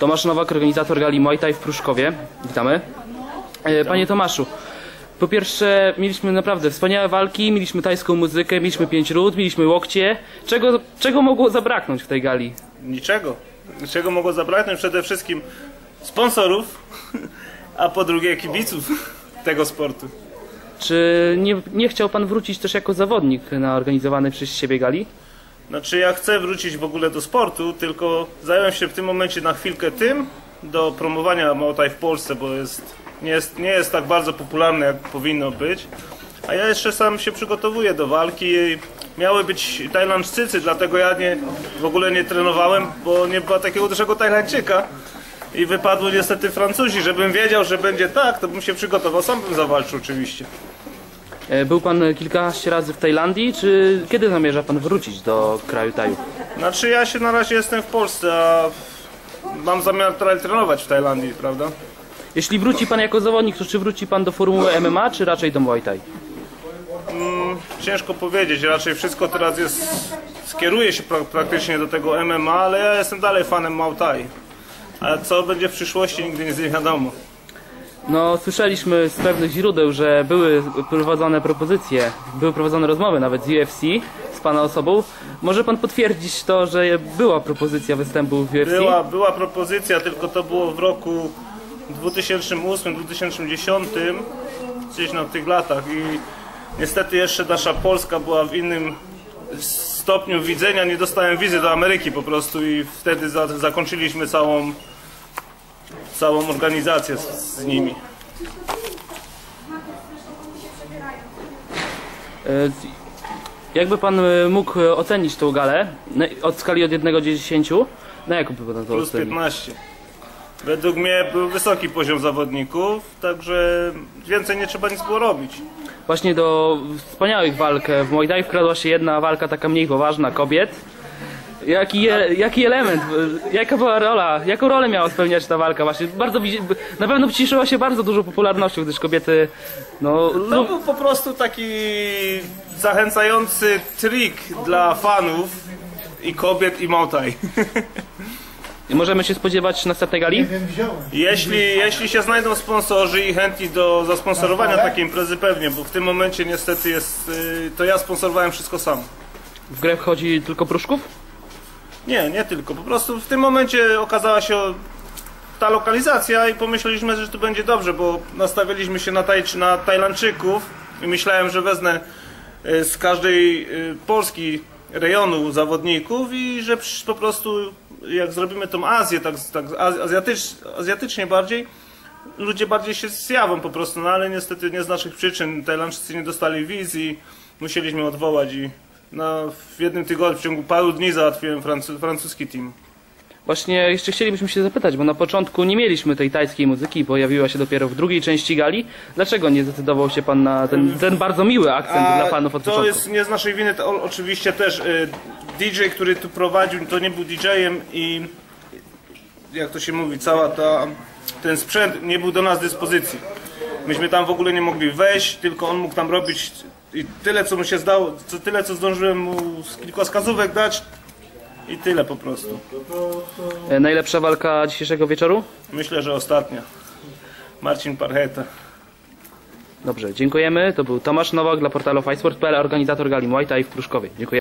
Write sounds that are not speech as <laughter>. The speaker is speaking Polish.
Tomasz Nowak, organizator gali Muay Thai w Pruszkowie. Witamy. E, Panie Tomaszu, po pierwsze mieliśmy naprawdę wspaniałe walki, mieliśmy tajską muzykę, mieliśmy pięć ród, mieliśmy łokcie. Czego, czego mogło zabraknąć w tej gali? Niczego. Niczego mogło zabraknąć? Przede wszystkim sponsorów, <laughs> a po drugie kibiców <laughs> tego sportu. Czy nie, nie chciał Pan wrócić też jako zawodnik na organizowanej przez siebie gali? Znaczy ja chcę wrócić w ogóle do sportu, tylko zająłem się w tym momencie na chwilkę tym, do promowania Muay Thai w Polsce, bo jest, nie, jest, nie jest tak bardzo popularne jak powinno być. A ja jeszcze sam się przygotowuję do walki. Miały być Tajlandczycy, dlatego ja nie, w ogóle nie trenowałem, bo nie było takiego dużego Tajlandczyka. I wypadło niestety Francuzi. Żebym wiedział, że będzie tak, to bym się przygotował. Sam bym zawalczył oczywiście. E, Był Pan kilkanaście razy w Tajlandii, czy kiedy zamierza Pan wrócić do kraju Taju? Znaczy ja się na razie jestem w Polsce, a mam zamiar trenować w Tajlandii, prawda? Jeśli wróci Pan jako zawodnik, to czy wróci Pan do formuły MMA, czy raczej do Muay Thai? Ciężko powiedzieć, raczej wszystko teraz jest, skieruje się pra- praktycznie do tego MMA, ale ja jestem dalej fanem Muay Thai. A co będzie w przyszłości, nigdy nie wiadomo. No, słyszeliśmy z pewnych źródeł, że były prowadzone propozycje, były prowadzone rozmowy nawet z UFC, z Pana osobą. Może Pan potwierdzić to, że była propozycja występu w UFC? Była, była propozycja, tylko to było w roku 2008-2010, gdzieś na tych latach i niestety jeszcze nasza Polska była w innym stopniu widzenia, nie dostałem wizy do Ameryki po prostu i wtedy za, zakończyliśmy całą, całą organizację z, z nimi. E, Jakby Pan e, mógł e, ocenić tą galę od skali od 1 do 10, na jaką by Pan to Plus ocenił? 15. Według mnie był wysoki poziom zawodników, także więcej nie trzeba nic było robić. Właśnie do wspaniałych walk w Muay Thai wkradła się jedna walka taka mniej poważna kobiet. Jaki, je, jaki element, jaka była rola, jaką rolę miała spełniać ta walka właśnie? Bardzo, na pewno cieszyła się bardzo dużą popularnością, gdyż kobiety, no, To był po prostu taki zachęcający trik dla fanów i kobiet i Muay możemy się spodziewać następnej gali? Jeśli, jeśli się znajdą sponsorzy i chętni do zasponsorowania takiej imprezy pewnie, bo w tym momencie niestety jest, y, to ja sponsorowałem wszystko sam. W grę wchodzi tylko Pruszków? Nie, nie tylko. Po prostu w tym momencie okazała się ta lokalizacja i pomyśleliśmy, że to będzie dobrze, bo nastawiliśmy się na, taj, na Tajlandczyków i myślałem, że wezmę y, z każdej y, Polski rejonu zawodników i że po prostu jak zrobimy tą Azję, tak, tak az- azjatycz, azjatycznie bardziej, ludzie bardziej się zjawią po prostu, no ale niestety nie z naszych przyczyn Tajlandczycy nie dostali wizji, musieliśmy odwołać i na, w jednym tygodniu, w ciągu paru dni załatwiłem francu, francuski team. Właśnie jeszcze chcielibyśmy się zapytać, bo na początku nie mieliśmy tej tajskiej muzyki, pojawiła się dopiero w drugiej części gali. Dlaczego nie zdecydował się pan na ten, ten bardzo miły akcent dla fanów od to początku? jest nie z naszej winy, to oczywiście też y, DJ, który tu prowadził, to nie był DJ-em i jak to się mówi, cała ta, ten sprzęt nie był do nas dyspozycji. Myśmy tam w ogóle nie mogli wejść, tylko on mógł tam robić i tyle co mu się zdało, co, tyle co zdążyłem mu z kilka wskazówek dać i tyle po prostu. E, Najlepsza walka dzisiejszego wieczoru? Myślę, że ostatnia. Marcin Parcheta. Dobrze, dziękujemy. To był Tomasz Nowak dla portalu fightsport.pl, organizator gali Muay Thai w Pruszkowie. Dziękuję.